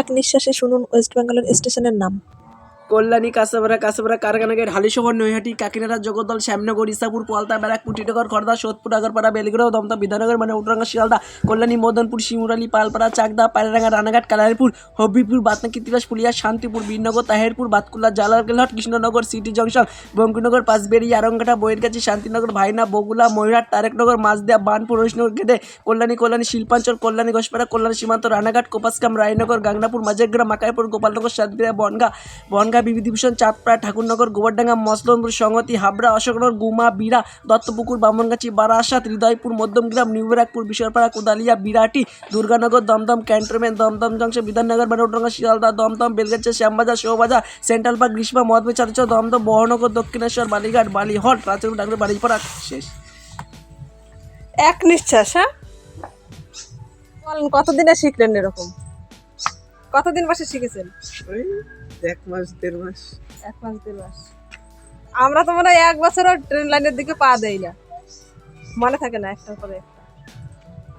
এক নিঃশ্বাসে শুনুন ওয়েস্ট বেঙ্গলের স্টেশনের নাম। কল্যাণী কাঁচাপাড়া কাঁচাপাড়া কারখানাঘাট হালিশহর নৈহাটি, কাকিনাড়া, জগদ্দল, শ্যামনগর, ইসাপুর পোয়ালতা ব্যারাকপুর, টিটাগড় খড়দা সোদপুর, আগরপাড়া বেলগ্রাম দমদম, বিধাননগর মানে উত্তরাঙ্গা শিয়ালদা, কল্যাণী, মদনপুর, শিমুরালি, পালপাড়া, চাকদা, পায়রাঙ্গা, রানাঘাট কালারপুর হবিপুর বাতনাকি তিরাস পুলিয়া শান্তিপুর বীরনগর তাহেরপুর, বাতকুল্লা জালালকেলহাট কৃষ্ণনগর, সিটি জংশন বঙ্কিনগর পাঁচবেড়ি, আরংঘাটা বইয়েরগাছি শান্তিনগর, ভাইনা, বগুলা, ময়ূরহাট, তারেকনগর মাছদিয়া বানপুর হরিশনগর গেদে, কল্যাণী কল্যাণী, শিল্পাঞ্চল, কল্যাণী, ঘোষপাড়া, কল্যাণী, সীমান্ত, রানাঘাট কোপাসকাম Raynagar, Gangnapur Majhergram Makaipur, Gopalnagar সাতবিরা Bongaon Bongaon Bibhutibhushan Chandpara, Thakurnagar, Gobardanga Masalandapur Sanhati, Habra, Ashoknagar, Guma, Bira, Duttapukur, Bamangachhi, Barasat, Hridaypur, Madhyamgram New Barrackpore Bisharpara Kodalia, Birati, Durganagar, Dum Dum, cantonment, Dum Dum junction, Bidhannagar Barodanga Sealdah, Dum Dum, Belgachhia, Shyambazar, Sovabazar, central park, গ্রীষ্মা মহাত্মী চাঁদচা দমদম, বহনগর, দক্ষিণেশ্বর, বালিঘাট, বালিহট রাজপুর ডাঙ্গর বাড়িপাড়া শেষ। এক নিঃশ্বাস হ্যাঁ? বলেন, কতদিনে শিখলেন এরকম? কতদিন বসে শিখেছেন? ওই এক মাস দেড় মাস। এক মাস দেড় মাস। আমরা তো মনে হয় এক বছরও ট্রেন লাইনের দিকে পা দেয় না। মনে থাকে না একটা করে একটা।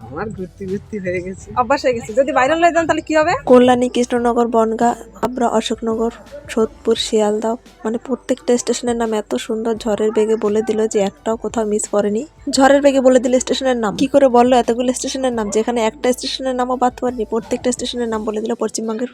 আমার ঘুরতে ঘুরতে হয়ে গেছে। অভ্যাস হয়ে গেছে। যদি ভাইরাল হয়ে যান তাহলে কি হবে? কল্যাণী কৃষ্ণনগর বনগা আবরা অশোকনগর সোদপুর শিয়ালদা মানে প্রত্যেকটা স্টেশনের নাম এত সুন্দর ঝড়ের বেগে বলে দিল যে একটাও কোথাও মিস করেনি। ঝড়ের বেগে বলে দিল স্টেশনের নাম। কি করে বলল এতগুলো স্টেশনের নাম? যেখানে একটা স্টেশনের নামও বাদ পারেনি প্রত্যেকটা স্টেশনের নাম বলে দিল পশ্চিমবঙ্গের